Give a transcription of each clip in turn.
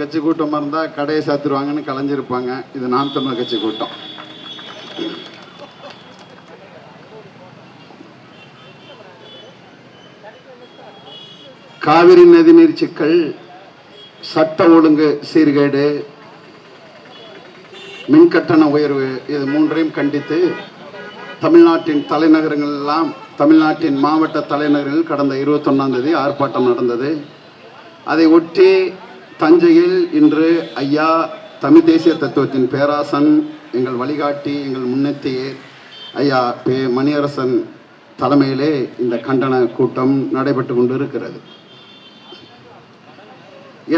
கட்சி கூட்டமாக இருந்தால் கடையை சாத்திருவாங்கன்னு கலைஞ்சிருப்பாங்க. இது நாம் தமிழர் கட்சி கூட்டம். காவிரி நதிநீர் சிக்கல் சட்ட ஒழுங்கு சீர்கேடு மின்கட்டண உயர்வு இது மூன்றையும் கண்டித்து தமிழ்நாட்டின் தலைநகரங்கள் எல்லாம் தமிழ்நாட்டின் மாவட்ட தலைநகரில் கடந்த இருபத்தொன்னாம் தேதி ஆர்ப்பாட்டம் நடந்தது. அதை ஒட்டி தஞ்சையில் இன்று ஐயா தமிழ் தேசிய தத்துவத்தின் பேராசன் எங்கள் வழிகாட்டி எங்கள் முன்னெத்தியே ஐயா பே மணியரசன் தலைமையிலே இந்த கண்டன கூட்டம் நடைபெற்று கொண்டிருக்கிறது.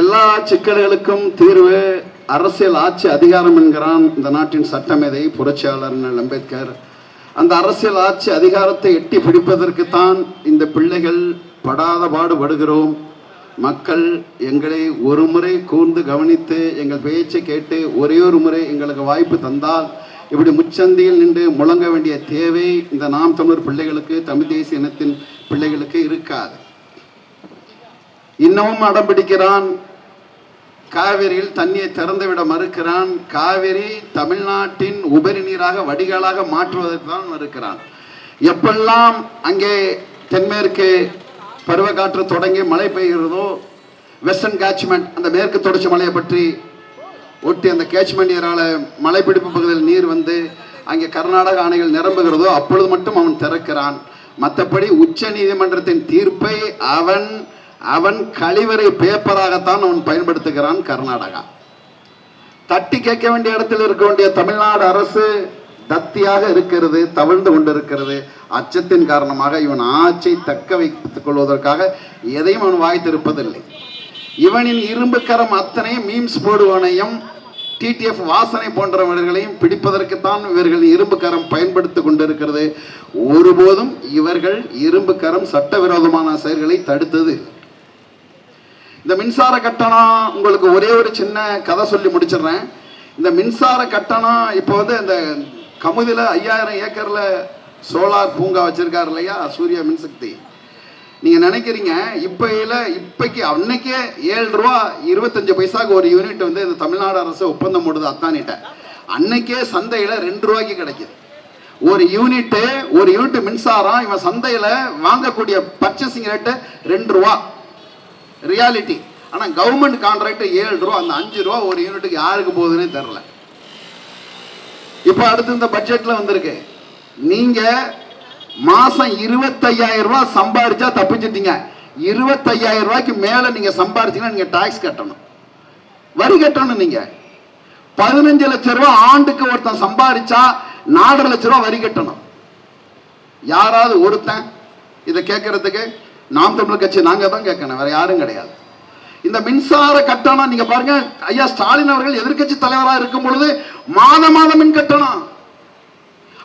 எல்லா சிக்கல்களுக்கும் தீர்வு அரசியல் ஆட்சி அதிகாரம் என்கிறான் இந்த நாட்டின் சட்டமேதை புரட்சியாளர் அம்பேத்கர். அந்த அரசியல் ஆட்சி அதிகாரத்தை எட்டி பிடிப்பதற்குத்தான் இந்த பிள்ளைகள் படாத பாடுபடுகிறோம் மக்கள் எங்களை ஒரு முறை கூர்ந்து கவனித்து எங்கள் பேச்சை கேட்டு ஒரே ஒரு முறை எங்களுக்கு வாய்ப்பு தந்தால் இப்படி முச்சந்தியில் நின்று முழங்க வேண்டிய தேவை இந்த நாம் தமிழர் பிள்ளைகளுக்கு தமிழ் தேசிய இனத்தின் பிள்ளைகளுக்கு இருக்காது. இன்னமும் அடம் பிடிக்கிறான். காவிரியில் தண்ணியை திறந்துவிட மறுக்கிறான். காவிரி தமிழ்நாட்டின் உபரி நீராக வடிகாலாக மாற்றுவதற்கு தான் மறுக்கிறான். எப்பெல்லாம் அங்கே தென்மேற்கு பருவக்காற்று தொடங்கி மழை பெய்கிறதோ வெஸ்டர்ன் கேட்ச்மெண்ட் அந்த மேற்கு தொடர்ச்சி மலையை பற்றி ஒட்டி அந்த கேட்ச்மெண்ட் ஏரால மலைப்பிடிப்பு பகுதியில் நீர் வந்து அங்கே கர்நாடக அணைகள் நிரம்புகிறதோ அப்பொழுது மட்டும் அவன் திறக்கிறான். மற்றபடி உச்ச நீதிமன்றத்தின் தீர்ப்பை அவன் அவன் கழிவறை பேப்பராகத்தான் அவன் பயன்படுத்துகிறான் கர்நாடகா. தட்டி கேட்க வேண்டிய இடத்தில் இருக்க வேண்டிய தமிழ்நாடு அரசு தத்தியாக இருக்கிறது தவிழ்ந்து கொண்டிருக்கிறது. அச்சத்தின் காரணமாக இவன் ஆட்சியை தக்க வைத்துக் கொள்வதற்காக எதையும் அவன் வாய்த்திருப்பதில்லை. இவனின் இரும்பு கரம் அத்தனை மீம்ஸ் போடுவனையும் டிடிஎஃப் வாசனை போன்றவர்களையும் பிடிப்பதற்குத்தான் இவர்கள் இரும்பு கரம் பயன்படுத்தி கொண்டிருக்கிறது. ஒருபோதும் இவர்கள் இரும்பு கரம் சட்டவிரோதமான செயல்களை தடுத்தது இந்த மின்சார கட்டணம் உங்களுக்கு ஒரே ஒரு சின்ன கதை சொல்லி முடிச்சிடுறேன். இந்த மின்சார கட்டணம் இப்போ வந்து இந்த கமுதியில் ஐயாயிரம் ஏக்கரில் சோலார் பூங்கா வச்சுருக்காரு இல்லையா? சூரிய மின்சக்தி நீங்கள் நினைக்கிறீங்க இப்பையில் இப்பைக்கு அன்னைக்கே ஏழு ரூபா இருபத்தஞ்சு பைசாக்கு ஒரு யூனிட் வந்து இந்த தமிழ்நாடு அரசு ஒப்பந்தம் போடுது அத்தானிட்ட. அன்னைக்கே சந்தையில் ரெண்டு ரூபாய்க்கு கிடைக்குது. ஒரு யூனிட்டு ஒரு யூனிட் மின்சாரம் இவன் சந்தையில் வாங்கக்கூடிய பர்ச்சேசிங் ரேட்டு ரெண்டு ரூபா ரியாலிட்டி ஆனால் கவர்மெண்ட் கான்ட்ராக்ட் ஏழு ரூபா அந்த அஞ்சு ரூபா ஒரு யூனிட்டுக்கு யாருக்கு போகுதுன்னே தெரில இப்போ அடுத்து இந்த பட்ஜெட்ல வந்திருக்கு. நீங்க மாசம் இருபத்தையாயிரம் ரூபாய் சம்பாரிச்சா தப்பிச்சிட்டீங்க. இருபத்தையாயிரம் ரூபாய்க்கு மேல நீங்க சம்பாரிச்சீங்கன்னா நீங்க டாக்ஸ் கட்டணும். வரி கட்டணும் நீங்க. பதினஞ்சு லட்சம் ரூபாய் ஆண்டுக்கு ஒருத்தன் சம்பாரிச்சா நாலரை லட்சம் ரூபாய் வரி கட்டணும். யாராவது ஒருத்தன் இதை கேட்கறதுக்கு நாம் தமிழ் கட்சி நாங்க தான் கேட்கணும். வேற யாரும் கிடையாது. இந்த மின்சார கட்டணம் நீங்க பாருங்க ஐயா ஸ்டாலின் அவர்கள் எதிர்க்கட்சி தலைவராக இருக்கும் பொழுது மாத மாதம் மின் கட்டணம்.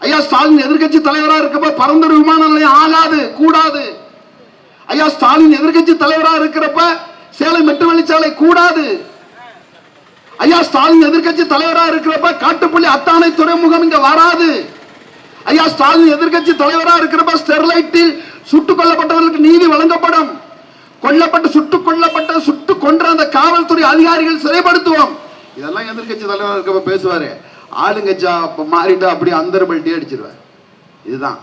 ஐயா ஸ்டாலின் எதிர்க்கட்சி தலைவராக இருக்கப்ப பரந்தூர் விமான நிலையம் ஆகாது கூடாது. ஐயா ஸ்டாலின் எதிர்கட்சி தலைவராக இருக்கிறப்ப சேலம் மெட்டு வழிச்சாலை கூடாது. ஐயா ஸ்டாலின் எதிர்க்கட்சி தலைவராக இருக்கிறப்ப காட்டுப்பள்ளி அத்தானை துறைமுகம் இங்க வராது. ஐயா ஸ்டாலின் எதிர்க்கட்சி தலைவராக இருக்கிறப்ப ஸ்டெர்லைட்டில் சுட்டுக் கொல்லப்பட்டவர்களுக்கு நீதி வழங்கப்படும். கொல்லப்பட்டு சுட்டுக் கொல்லப்பட்ட சுட்டு கொன்ற அந்த காவல்துறை அதிகாரிகள் சிறைப்படுத்துவோம். இதெல்லாம் எதிர்க்கட்சி தலைவர் இருக்கப்ப பேசுவாரு. ஆளுங்கட்சா அப்ப மாறிட்டு அப்படி அந்தர்பல்ட்டி அடிச்சிருவார். இதுதான்.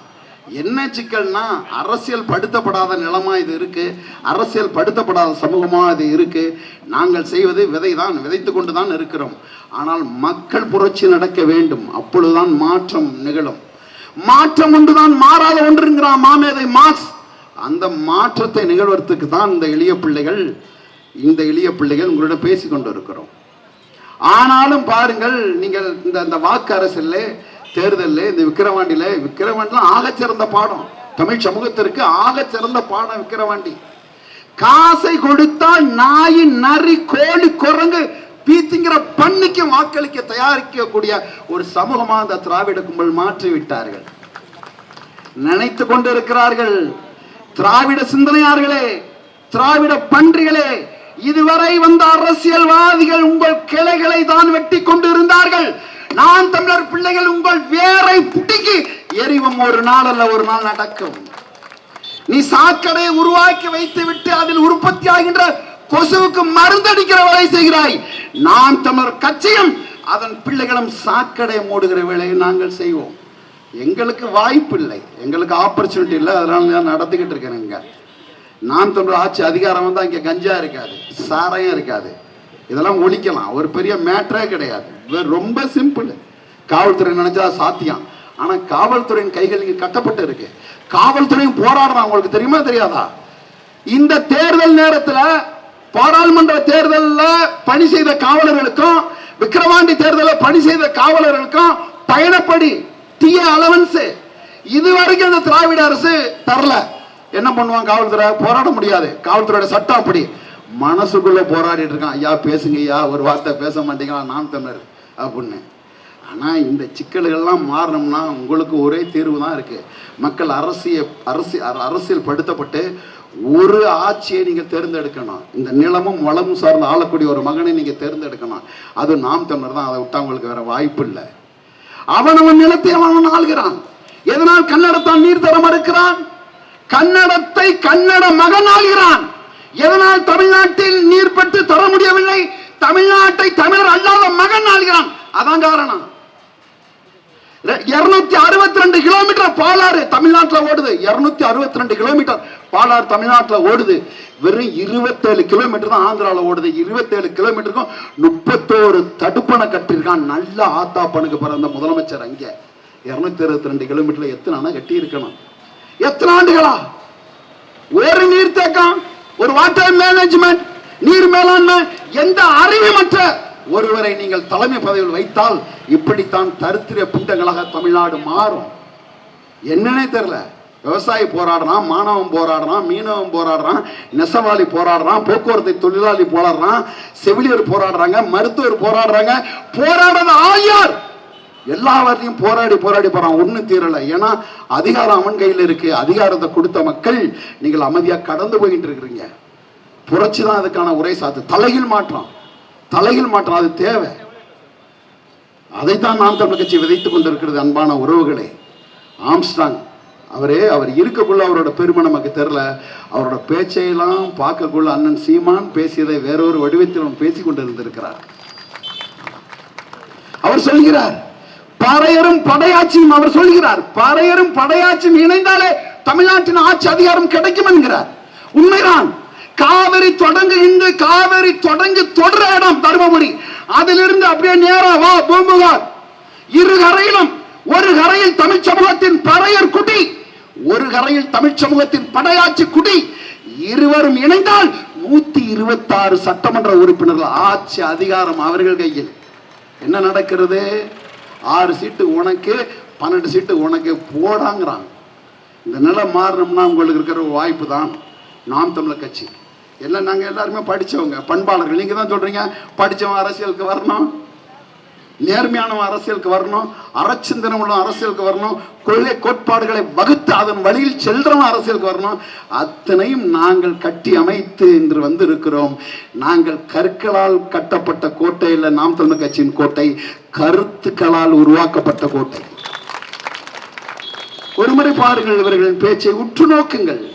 என்ன சிக்கல்னா அரசியல் படுத்தப்படாத நிலமா இது இருக்கு. அரசியல் படுத்தப்படாத சமூகமா இது இருக்கு. நாங்கள் செய்வது விதை தான் விதைத்து கொண்டு தான் இருக்கிறோம். ஆனால் மக்கள் புரட்சி நடக்க வேண்டும். அப்பொழுதுதான் மாற்றம் நிகழும். மாற்றம் ஒன்றுதான் மாறாத ஒன்றுங்கிறான் மாமேதை மாஸ் அந்த மாற்றத்தை நிகழ்வதற்கு தான் இந்த எளிய பிள்ளைகள் இந்த எளிய பிள்ளைகள் உங்களிடம் பேசி கொண்டு இருக்கிறோம் ஆனாலும் பாருங்கள் நீங்கள் இந்த இந்த வாக்கு அரசில் தேர்தலில் இந்த விக்கிரவாண்டியில் விக்கிரவாண்டிலாம் ஆகச் சிறந்த பாடம். தமிழ் சமூகத்திற்கு ஆகச் சிறந்த பாடம் விக்கிரவாண்டி. காசை கொடுத்தால் நாய் நரி கோழி குரங்கு பீத்திங்கிற பண்ணிக்கு வாக்களிக்க தயாரிக்கக்கூடிய ஒரு சமூகமாக அந்த திராவிட கும்பல் மாற்றி விட்டார்கள் நினைத்து கொண்டிருக்கிறார்கள். திராவிட சிந்தனையார்களே திராவிட பன்றிகளே இதுவரை வந்த அரசியல்வாதிகள் உங்கள் கிளைகளை தான் வெட்டி கொண்டு இருந்தார்கள் நான் தமிழர் பிள்ளைகள் உங்கள் வேரை புடுங்கி எரிவும் ஒரு நாள் அல்ல ஒரு நாள் நடக்கும். நீ சாக்கடை உருவாக்கி வைத்து விட்டு அதில் உற்பத்தி ஆகின்ற கொசுவுக்கு மருந்தடிக்கிற வேலை செய்கிறாய். நாம் தமிழர் கட்சியும் அதன் பிள்ளைகளும் சாக்கடை மூடுகிற வேலையை நாங்கள் செய்வோம். எங்களுக்கு வாய்ப்பு இல்லை எங்களுக்கு ஆப்பர்ச்சுனிட்டி இல்லை. அதனால நான் நடத்திக்கிட்டு இருக்கேன் நான் நாம் ஆட்சி அதிகாரம் வந்து இங்கே கஞ்சா இருக்காது சாராயம் இருக்காது. இதெல்லாம் ஒழிக்கலாம். ஒரு பெரிய மேட்டரே கிடையாது. ரொம்ப சிம்பிள் காவல்துறை நினைச்சா சாத்தியம். ஆனால் காவல்துறையின் கைகள் இங்கே கட்டப்பட்டு இருக்கு. காவல்துறையும் போராடுறான். உங்களுக்கு தெரியுமா தெரியாதா? இந்த தேர்தல் நேரத்தில் பாராளுமன்ற தேர்தலில் பணி செய்த காவலர்களுக்கும் விக்கிரவாண்டி தேர்தலில் பணி செய்த காவலர்களுக்கும் பயணப்படி டிஏ அலவன்ஸ் இது வரைக்கும் அந்த திராவிட அரசு தரல. என்ன பண்ணுவான் காவல்துறை? போராட முடியாது. காவல்துறையோட சட்டம் அப்படி. மனசுக்குள்ள போராடிட்டு இருக்கான். ஐயா பேசுங்க ஐயா. ஒரு வார்த்தை பேச மாட்டீங்களா? நாம் தமிழர் அப்படின்னு. ஆனால் இந்த சிக்கல்கள்லாம் மாறணும்னா உங்களுக்கு ஒரே தீர்வு தான் இருக்கு. மக்கள் அரசியல் அரசு அரசியல் படுத்தப்பட்டு ஒரு ஆட்சியை நீங்கள் தேர்ந்தெடுக்கணும். இந்த நிலமும் வளமும் சார்ந்து ஆளக்கூடிய ஒரு மகனை நீங்கள் தேர்ந்தெடுக்கணும். அது நாம் தமிழர் தான். அதை விட்டால் உங்களுக்கு வேற வாய்ப்பு இல்லை. அவன் அவன் நிலத்தை அவன் ஆள்கிறான். எதனால் கன்னடத்தான் நீர் தர மறுக்கிறான்? கன்னடத்தை கன்னட மகன் ஆள்கிறான். எதனால் தமிழ்நாட்டில் நீர் பெற்று தர முடியவில்லை? தமிழ்நாட்டை தமிழர் அல்லாத மகன் ஆள்கிறான். அதான் காரணம். இருநூத்தி அறுபத்தி ரெண்டு கிலோமீட்டர் தமிழ்நாட்டில் ஓடுது. இருநூத்தி அறுபத்தி ரெண்டு கிலோமீட்டர் பாலார் தமிழ்நாட்டில் ஓடுது. வெறும் இருபத்தேழு கிலோமீட்டர் தான் ஆந்திராவில் ஓடுது. இருபத்தேழு கிலோமீட்டருக்கும் முப்பத்தோரு தடுப்பணை கட்டியிருக்கான். நல்ல ஆத்தாப்பனுக்கு பிறந்த முதலமைச்சர் அங்கே. இருநூத்தி அறுபத்தி ரெண்டு கிலோமீட்டர்ல எத்தனை அணை கட்டி இருக்கணும் எத்தனை ஆண்டுகளா? ஒரு நீர் தேக்கம் ஒரு வாட்டர் மேனேஜ்மெண்ட் நீர் மேலாண்மை எந்த அறிவுமற்ற ஒருவரை நீங்கள் தலைமை பதவியில் வைத்தால் இப்படித்தான் தரித்திர பிண்டங்களாக தமிழ்நாடு மாறும். என்னன்னே தெரில விவசாயி போராடுறான் மாணவன் போராடுறான் மீனவன் போராடுறான் நெசவாளி போராடுறான் போக்குவரத்து தொழிலாளி போராடுறான் செவிலியர் போராடுறாங்க மருத்துவர் போராடுறாங்க போராடுறது ஆயார் எல்லாவற்றையும் போராடி போராடி போறான். ஒன்றும் தீரலை. ஏன்னா அதிகாரம் அவன் கையில் இருக்கு. அதிகாரத்தை கொடுத்த மக்கள் நீங்கள் அமைதியாக கடந்து போயிட்டு இருக்கிறீங்க. புரட்சி தான் அதுக்கான உரை சாத்து. தலையில் மாற்றம். தலையில் மாற்றம் அது தேவை. அதைத்தான் நாம் தமிழ் கட்சி விதைத்துக் கொண்டிருக்கிறது அன்பான உறவுகளே. ஆம்ஸ்டாங். அவரே அவர் இருக்கக்குள்ள அவரோட பெருமை நமக்கு தெரில அவரோட பேச்சையெல்லாம் பார்க்கக்குள்ள அண்ணன் சீமான் பேசியதை வேறொரு வடிவத்தில் பேசி கொண்டிருந்திருக்கிறார். அவர் சொல்கிறார் பறையரும் படையாட்சியும் அவர் சொல்கிறார் பறையரும் படையாட்சியும் இணைந்தாலே தமிழ்நாட்டின் ஆட்சி அதிகாரம் கிடைக்கும் என்கிறார். உண்மைதான் காவிரி தொடங்குகின்ற காவிரி தொடங்கு தொடர இடம் தருமபுரி. அதிலிருந்து அப்படியே நேரா வா பூம்புகார். இரு கரையிலும் ஒரு கரையில் தமிழ் சமூகத்தின் பறையர் குடி ஒரு கரையில் தமிழ் சமூகத்தின் படையாட்சி குடி. இருவரும் இணைந்தால் நூத்தி இருபத்தி ஆறு சட்டமன்ற உறுப்பினர்கள் ஆட்சி அதிகாரம் அவர்கள் கையில். என்ன நடக்கிறது? ஆறு சீட்டு உனக்கு பன்னெண்டு சீட்டு உனக்கு போடாங்கிறான் இந்த நிலை மாறணும்னா உங்களுக்கு இருக்கிற ஒரு வாய்ப்பு தான். நாம் தமிழர் கட்சி. எல்லாம் நாங்கள் எல்லாருமே படித்தவங்க பண்பாளர்கள். நீங்கள் தான் சொல்கிறீங்க படித்தவன் அரசியலுக்கு வரணும். நேர்மையானவன் அரசியலுக்கு வரணும் அறச்சிந்தனம் உள்ள அரசியலுக்கு வரணும் கொள்கை கோட்பாடுகளை வகுத்து அதன் வழியில் செல்றவன் அரசியலுக்கு வரணும். அத்தனையும் நாங்கள் கட்டி அமைத்து என்று வந்து இருக்கிறோம் நாங்கள் கற்களால் கட்டப்பட்ட கோட்டை இல்லை நாம் தமிழ் கட்சியின் கோட்டை. கருத்துக்களால் உருவாக்கப்பட்ட கோட்டை. ஒருமுறை பாருங்கள் இவர்களின் பேச்சை உற்று நோக்குங்கள்.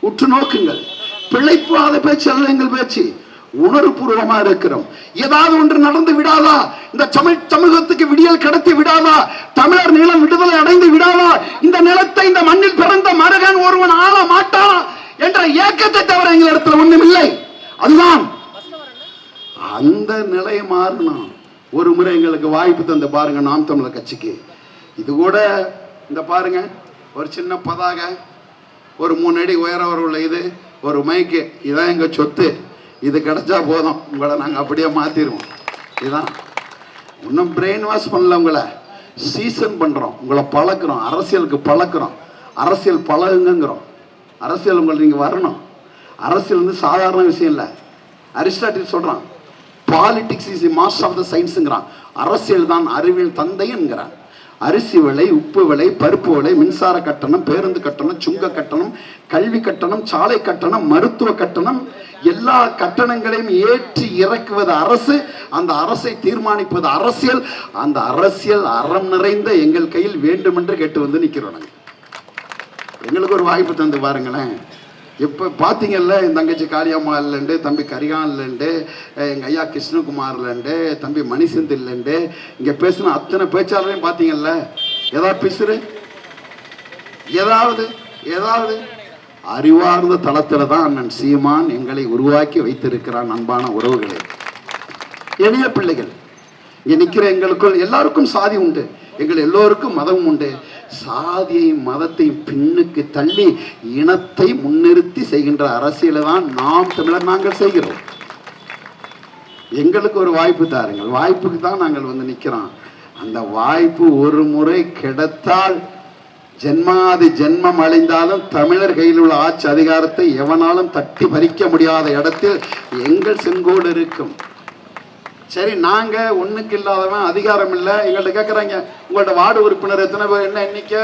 உற்று நோக்குங்கள். பிழைப்பாத பேச்சு அல்ல எங்கள் பேச்சு. உணர்வுபூர்வமா இருக்கிறோம். ஏதாவது ஒன்று நடந்து விடாதா? இந்த தமிழ் சமூகத்துக்கு விடியல் கடத்தி விடாதா? தமிழர் நிலம் விடுதலை அடைந்து விடாதா? இந்த நிலத்தை இந்த மண்ணில் பிறந்த மரகன் ஒருவன் ஆள மாட்டானா என்ற ஏக்கத்தை தவிர எங்கள் இடத்துல ஒண்ணும் இல்லை அதுதான். அந்த நிலை மாறணும். ஒரு முறை எங்களுக்கு வாய்ப்பு தந்து பாருங்க நாம் தமிழர் கட்சிக்கு. இது கூட இந்த பாருங்க ஒரு சின்ன பதாக ஒரு மூணு அடி உயரம் உள்ள இது ஒரு மைக்கு இதான் எங்க சொத்து. இது கிடைச்சா போதும். உங்களை நாங்கள் அப்படியே மாற்றிடுவோம் இதுதான். இன்னும் பிரெயின் வாஷ் பண்ணல உங்களை. சீசன் பண்ணுறோம் உங்களை பழக்கிறோம். அரசியலுக்கு பழக்கிறோம். அரசியல் பழகுங்கிறோம் அரசியல் உங்களை நீங்கள் வரணும். அரசியல் வந்து சாதாரண விஷயம் இல்லை. அரிஸ்டாட்டில் சொல்கிறான் politics is master of the சயின்ஸுங்கிறான் அரசியல் தான் அறிவியல் தந்தைங்கிறான் அரிசி விலை உப்பு விலை பருப்பு விலை மின்சார கட்டணம் பேருந்து கட்டணம் சுங்க கட்டணம் கல்வி கட்டணம் சாலை கட்டணம் மருத்துவ கட்டணம் எல்லா கட்டணங்களையும் ஏற்றி இறக்குவது அரசு. அந்த அரசை தீர்மானிப்பது அரசியல். அந்த அரசியல் அறம் நிறைந்த எங்கள் கையில் வேண்டும் என்று கேட்டு வந்து நிற்கிறோம் எங்களுக்கு ஒரு வாய்ப்பு தந்து பாருங்களேன். இப்போ பார்த்தீங்கல்ல என் தங்கச்சி காளியம்மா இல்லைண்டு தம்பி கரிகான் இல்லைண்டு எங்கள் ஐயா கிருஷ்ணகுமார் இல்லைண்டு தம்பி மணிசந்த் இல்லைண்டு இங்கே பேசின அத்தனை பேச்சாளரையும் பார்த்தீங்கல்ல ஏதாவது பிசுறு? ஏதாவது ஏதாவது? அறிவார்ந்த தளத்தில் தான் அண்ணன் சீமான் எங்களை உருவாக்கி வைத்திருக்கிறான் அன்பான உறவுகளை. எளிய பிள்ளைகள் இங்கே நிற்கிற எங்களுக்குள் எல்லாருக்கும் சாதி உண்டு எங்கள் எல்லோருக்கும் மதம் உண்டு சாதியை மதத்தை பின்னுக்கு தள்ளி இனத்தை முன்னிறுத்தி செய்கின்ற அரசியலை தான் நாம் தமிழர் நாங்கள் செய்கிறோம். எங்களுக்கு ஒரு வாய்ப்பு தாருங்கள். வாய்ப்புக்கு தான் நாங்கள் வந்து நிற்கிறோம். அந்த வாய்ப்பு ஒரு முறை கிடைத்தால் ஜென்மாதி ஜென்மம் அழிந்தாலும் தமிழர் கையில் உள்ள ஆட்சி அதிகாரத்தை எவனாலும் தட்டி பறிக்க முடியாத இடத்தில் எங்கள் செங்கோடு இருக்கும். சரி நாங்க ஒண்ணுக்கு இல்லாதவன் அதிகாரம் இல்லை. எங்கள்கிட்ட கேட்குறாங்க உங்கள்ட்ட வார்டு உறுப்பினர் எத்தனை பேர் என்ன எண்ணிக்கை?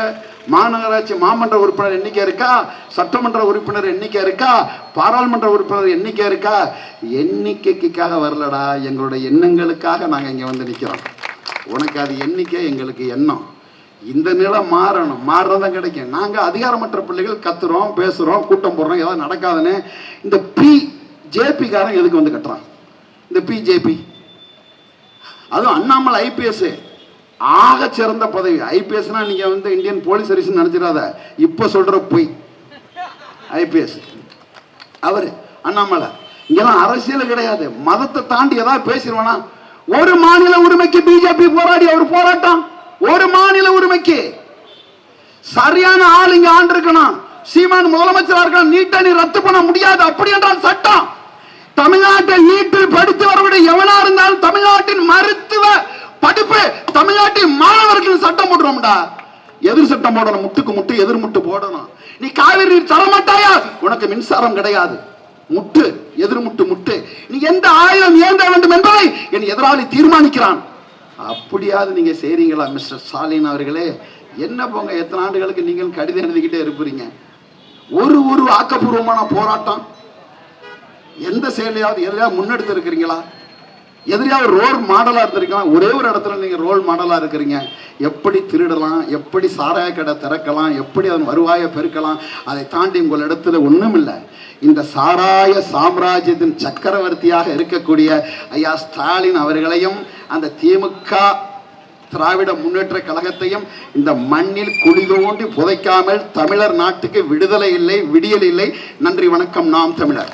மாநகராட்சி மாமன்ற உறுப்பினர் எண்ணிக்கை இருக்கா? சட்டமன்ற உறுப்பினர் எண்ணிக்கை இருக்கா? பாராளுமன்ற உறுப்பினர் எண்ணிக்கை இருக்கா? எண்ணிக்கைக்காக வரலடா. எங்களுடைய எண்ணங்களுக்காக நாங்கள் இங்கே வந்து நிற்கிறோம் உனக்கு அது எண்ணிக்கை எங்களுக்கு எண்ணம். இந்த நிலை மாறணும். மாறுறதான் கிடைக்கும். நாங்கள் அதிகாரமற்ற பிள்ளைகள் கத்துறோம் பேசுகிறோம் கூட்டம் போடுறோம் ஏதாவது நடக்காதுன்னு இந்த பி ஜேபிக்காரன் எதுக்கு வந்து கட்டுறான்? இந்த பிஜேபி அதுவும் அண்ணாமலை ஐபிஎஸ் ஆக சிறந்த பதவி. ஐபிஎஸ்னா நீங்க வந்து இந்தியன் போலீஸ் சர்வீஸ் நினைச்சிடாத. இப்ப சொல்ற பொய். ஐபிஎஸ் அவரு அண்ணாமலை. இங்கெல்லாம் அரசியல் கிடையாது. மதத்தை தாண்டி ஏதாவது பேசிடுவானா? ஒரு மாநில உரிமைக்கு பிஜேபி போராடி அவர் போராட்டம். ஒரு மாநில உரிமைக்கு. சரியான ஆள் இங்க ஆண்டு இருக்கணும் சீமான் முதலமைச்சரா இருக்கணும். நீட்டை நீ ரத்து பண்ண முடியாது. அப்படி என்றால் சட்டம். தமிழ்நாட்டில் நீட்டில் படித்து வரக்கூடிய எவனா இருந்தாலும் தமிழ்நாட்டின் மருத்துவ படிப்பு தமிழ்நாட்டின் மாணவர்கள் சட்டம் போடுறோம்டா எதிர் சட்டம் போடணும் முட்டுக்கு முட்டு எதிர் முட்டு போடணும். நீ காவிரி நீர் தர மாட்டாயா? உனக்கு மின்சாரம் கிடையாது. முட்டு எதிர் முட்டு முட்டு. நீ எந்த ஆயுதம் ஏந்த வேண்டும் என்பதை என் எதிராளி தீர்மானிக்கிறான். அப்படியாவது நீங்க செய்றீங்களா மிஸ்டர் ஸ்டாலின் அவர்களே? என்ன போங்க எத்தனை ஆண்டுகளுக்கு நீங்கள் கடிதம் எழுதிக்கிட்டே இருப்பீங்க? ஒரு ஒரு ஆக்கப்பூர்வமான போராட்டம். எந்த செயலையாவது எதிரையாவது முன்னெடுத்து இருக்கிறீங்களா? எதிரியாவது ரோல் மாடலாக இருந்திருக்கலாம் ஒரே ஒரு இடத்துல நீங்கள் ரோல் மாடலாக இருக்கிறீங்க. எப்படி திருடலாம் எப்படி சாராய கடை திறக்கலாம் எப்படி அதன் வருவாயை பெருக்கலாம் அதை தாண்டி உங்கள் இடத்துல ஒன்றும் இல்லை இந்த சாராய சாம்ராஜ்யத்தின் சக்கரவர்த்தியாக இருக்கக்கூடிய ஐயா ஸ்டாலின் அவர்களையும் அந்த திமுக திராவிட முன்னேற்ற கழகத்தையும் இந்த மண்ணில் குழி தோண்டி புதைக்காமல் தமிழர் நாட்டுக்கு விடுதலை இல்லை விடியல் இல்லை. நன்றி வணக்கம். நாம் தமிழர்.